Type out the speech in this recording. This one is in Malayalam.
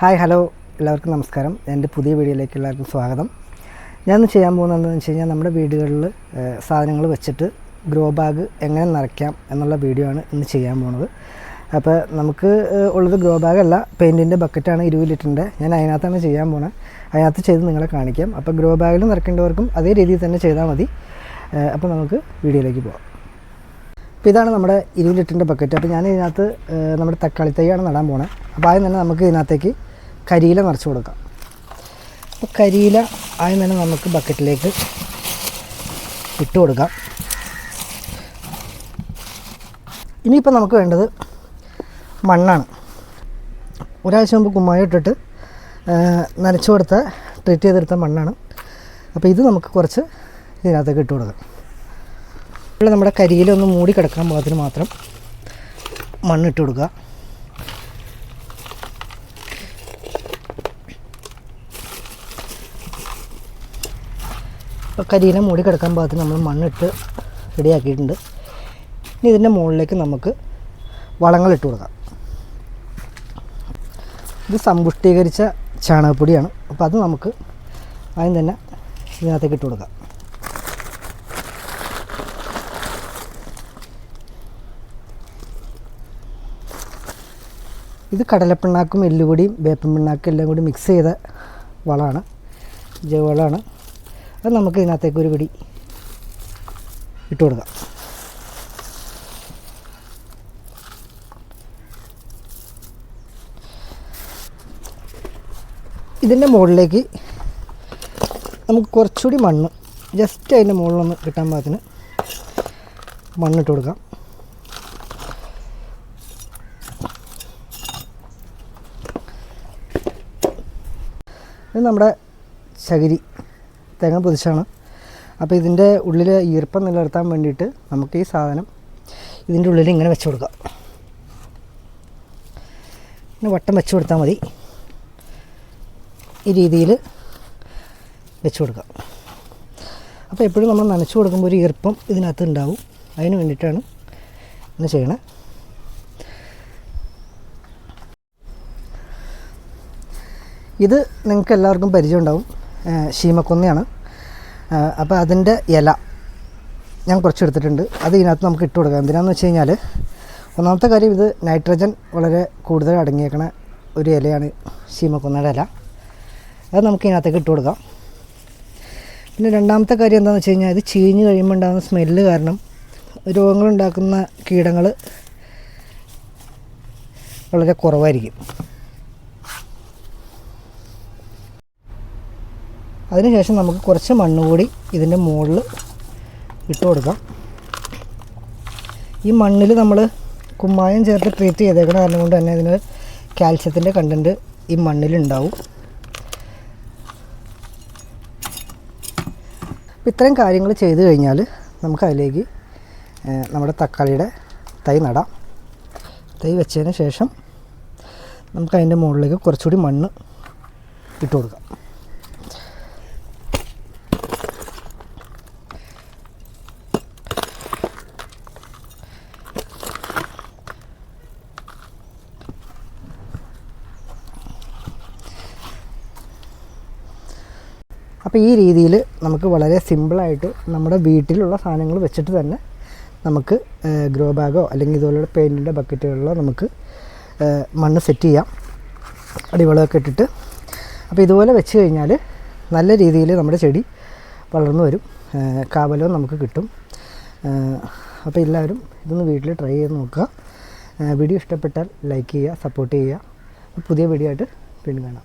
Hi hello. എല്ലാവർക്കും നമസ്കാരം. എന്റെ പുതിയ വീഡിയോയിലേക്ക് എല്ലാവർക്കും സ്വാഗതം. ഞാൻ ചെയ്യാൻ പോകുന്നത് വെച്ച് കഴിഞ്ഞാൽ നമ്മുടെ വീടുകളിൽ സാധനങ്ങൾ വെച്ചിട്ട് ഗ്രോ ബാഗ് എങ്ങനെ നിറയ്ക്കാം എന്നുള്ള വീഡിയോ ആണ് ഇന്ന് ചെയ്യാൻ പോകുന്നത്. അപ്പോൾ നമുക്ക് ഉള്ളത് ഗ്രോ ബാഗ് അല്ല പെയിന്റിന്റെ ബക്കറ്റാണ് ഇരുപത് ലിറ്ററിന്റെ. ഞാൻ അതിനകത്താണ് ചെയ്യാൻ പോകുന്നത്. അതിനകത്ത് ചെയ്ത് നിങ്ങളെ കാണിക്കാം. അപ്പോൾ ഗ്രോ ബാഗിൽ നിറയ്ക്കേണ്ടവർക്കും അതേ രീതിയിൽ തന്നെ ചെയ്താൽ മതി. അപ്പോൾ നമുക്ക് വീഡിയോയിലേക്ക് പോകാം അപ്പോൾ ഇതാണ് നമ്മുടെ ഇരുപത് ലിറ്ററിന്റെ ബക്കറ്റ്. അപ്പോൾ ഞാൻ ഇതിനകത്ത് നമ്മുടെ തക്കാളി തൈയാണ് നടാൻ പോണത് അപ്പോൾ ആദ്യം തന്നെ നമുക്ക് ഇതിനകത്തേക്ക് കരിയില നിറച്ച് കൊടുക്കാം. അപ്പോൾ കരിയില ആദ്യം തന്നെ നമുക്ക് ബക്കറ്റിലേക്ക് ഇട്ട് കൊടുക്കാം. ഇനിയിപ്പോൾ നമുക്ക് വേണ്ടത് മണ്ണാണ്. ഒരാഴ്ച മുമ്പ് കുമ്മായി ഇട്ടിട്ട് നനച്ചു കൊടുത്ത ട്രീറ്റ് ചെയ്തെടുത്ത മണ്ണാണ്. അപ്പോൾ ഇത് നമുക്ക് കുറച്ച് ഇതിനകത്തേക്ക് ഇട്ട് കൊടുക്കാം. ഇവിടെ നമ്മുടെ കരിയിലൊന്ന് മൂടി കിടക്കാൻ പാകത്തിന് മാത്രം മണ്ണിട്ട് കൊടുക്കുക. കരിയില മൂടി കിടക്കാൻ പാകത്തിന് നമ്മൾ മണ്ണിട്ട് റെഡിയാക്കിയിട്ടുണ്ട്. ഇനി ഇതിന്റെ മുകളിലേക്ക് നമുക്ക് വളങ്ങളിട്ട് കൊടുക്കാം. ഇത് സമ്പുഷ്ടീകരിച്ച ചാണകപ്പൊടിയാണ്. അപ്പോൾ അത് നമുക്ക് ആദ്യം തന്നെ ഇതിനകത്തേക്ക് ഇട്ട് കൊടുക്കാം. ഇത് കടലപ്പിണ്ണാക്കും എല്ലുപൊടിയും വേപ്പൻ പിണ്ണാക്കും എല്ലാം കൂടി മിക്സ് ചെയ്ത വളമാണ്. ജൈവവളമാണ് അത് നമുക്ക് ഇതിനകത്തേക്ക് ഒരു പിടി ഇട്ട് കൊടുക്കാം ഇതിന്റെ മുകളിലേക്ക് നമുക്ക് കുറച്ചുകൂടി മണ്ണ് ജസ്റ്റ് അതിന്റെ മുകളിലൊന്ന് കിട്ടാൻ പാകത്തിന് മണ്ണിട്ട് കൊടുക്കാം ഇത് നമ്മുടെ ചകിരി. തേങ്ങ പൊതിച്ചാണ്. അപ്പോൾ ഇതിന്റെ ഉള്ളിൽ ഈർപ്പം നിലനിർത്താൻ വേണ്ടിയിട്ട് നമുക്ക് ഈ സാധനം ഇതിന്റെ ഉള്ളിൽ ഇങ്ങനെ വെച്ച് കൊടുക്കാം. ഇങ്ങനെ വട്ടം വെച്ച് കൊടുത്താൽ മതി. ഈ രീതിയിൽ വെച്ച് കൊടുക്കാം. അപ്പോൾ എപ്പോഴും നമ്മൾ നനച്ച് കൊടുക്കുമ്പോൾ ഒരു ഈർപ്പം ഇതിനകത്ത് ഉണ്ടാവും. അതിന് വേണ്ടിയിട്ടാണ് ഇങ്ങനെ ചെയ്യണേ. ഇത് നിങ്ങൾക്ക് എല്ലാവർക്കും പരിചയം ഉണ്ടാവും. ശീമക്കൊന്നയാണ്. അപ്പോൾ അതിന്റെ ഇല ഞാൻ കുറച്ച് എടുത്തിട്ടുണ്ട് അത് ഇതിനകത്ത് നമുക്ക് ഇട്ട് കൊടുക്കാം. എന്തിനാന്ന് വെച്ച് കഴിഞ്ഞാൽ ഒന്നാമത്തെ കാര്യം ഇത് നൈട്രജൻ വളരെ കൂടുതൽ അടങ്ങിയേക്കണ ഒരു ഇലയാണ് ശീമക്കൊന്നയുടെ ഇല. അത് നമുക്ക് ഇതിനകത്തേക്ക് ഇട്ട് കൊടുക്കാം. പിന്നെ രണ്ടാമത്തെ കാര്യം എന്താണെന്ന് വെച്ച് കഴിഞ്ഞാൽ ഇത് ചീഞ്ഞ് കഴിയുമ്പോൾ ഉണ്ടാകുന്ന സ്മെല്ല് കാരണം രോഗങ്ങളുണ്ടാക്കുന്ന കീടങ്ങൾ വളരെ കുറവായിരിക്കും. അതിനുശേഷം നമുക്ക് കുറച്ച് മണ്ണ് കൂടി ഇതിന്റെ മുകളിൽ ഇട്ട് കൊടുക്കാം. ഈ മണ്ണിൽ നമ്മൾ കുമ്മായം ചേർത്ത് ട്രീറ്റ് ചെയ്തേക്കണ കാരണം കൊണ്ട് തന്നെ ഇതിന് കാൽസ്യത്തിന്റെ കണ്ടന്റ് ഈ മണ്ണിലുണ്ടാവും ഇത്രയും കാര്യങ്ങൾ ചെയ്ത് കഴിഞ്ഞാൽ നമുക്ക് അതിലേക്ക് നമ്മുടെ തക്കാളിയുടെ തൈ നടാം. തൈ വെച്ചതിന് ശേഷം നമുക്ക് അതിന്റെ മുകളിലേക്ക് കുറച്ചുകൂടി മണ്ണ് ഇട്ട് കൊടുക്കാം. അപ്പോൾ ഈ രീതിയിൽ നമുക്ക് വളരെ സിമ്പിളായിട്ട് നമ്മുടെ വീട്ടിലുള്ള സാധനങ്ങൾ വെച്ചിട്ട് തന്നെ നമുക്ക് ഗ്രോ ബാഗോ അല്ലെങ്കിൽ ഇതുപോലുള്ള പെയിന്റിന്റെ ബക്കറ്റുകളിലോ നമുക്ക് മണ്ണ് സെറ്റ് ചെയ്യാം. അടിവളമൊക്കെ ഇട്ടിട്ട്. അപ്പോൾ ഇതുപോലെ വെച്ച് കഴിഞ്ഞാൽ നല്ല രീതിയിൽ നമ്മുടെ ചെടി വളർന്നു വരും. കാവലവും നമുക്ക് കിട്ടും. അപ്പോൾ എല്ലാവരും ഇതൊന്ന് വീട്ടിൽ ട്രൈ ചെയ്ത് നോക്കുക. വീഡിയോ ഇഷ്ടപ്പെട്ടാൽ ലൈക്ക് ചെയ്യുക സപ്പോർട്ട് ചെയ്യുക. പുതിയ വീഡിയോ ആയിട്ട് വീണ്ടും കാണാം.